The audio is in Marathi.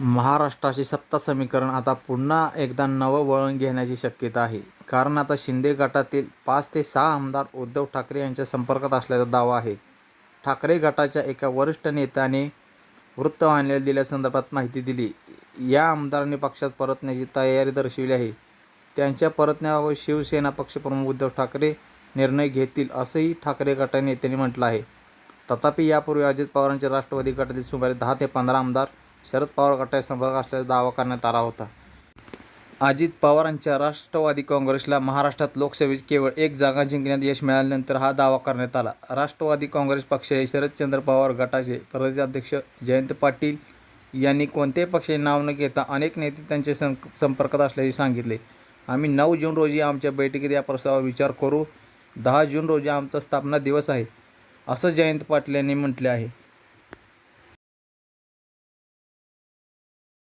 महाराष्ट्राचे सत्ता समीकरण आता पुन्हा एकदा नवं वळण घेण्याची शक्यता आहे. कारण आता शिंदे गटातील पाच ते सहा आमदार उद्धव ठाकरे यांच्या संपर्कात असल्याचा दावा आहे. ठाकरे गटाच्या एका वरिष्ठ नेत्याने वृत्तवाहिनीला दिल्यासंदर्भात माहिती दिली. या आमदारांनी पक्षात परतण्याची तयारी दर्शविली आहे. त्यांच्या परतण्याबाबत शिवसेना पक्षप्रमुख उद्धव ठाकरे निर्णय घेतील असंही ठाकरे गटा नेत्यांनी म्हटलं आहे. तथापि यापूर्वी अजित पवारांच्या राष्ट्रवादी गटातील सुमारे दहा ते पंधरा आमदार शरद पवार गटाच्या संपर्क असल्याचा दावा करण्यात आला होता. अजित पवारांच्या राष्ट्रवादी काँग्रेसला महाराष्ट्रात लोकसभेत केवळ एक जागा जिंकण्यात यश मिळाल्यानंतर हा दावा करण्यात आला. राष्ट्रवादी काँग्रेस पक्षाचे शरदचंद्र पवार गटाचे प्रदेशाध्यक्ष जयंत पाटील यांनी कोणत्याही पक्षाचे नाव न घेता अनेक नेते त्यांच्या सं संपर्कात असल्याचे सांगितले. आम्ही नऊ जून रोजी आमच्या बैठकीत या प्रस्तावावर विचार करू. दहा जून रोजी आमचा स्थापना दिवस आहे असं जयंत पाटील यांनी म्हटले आहे.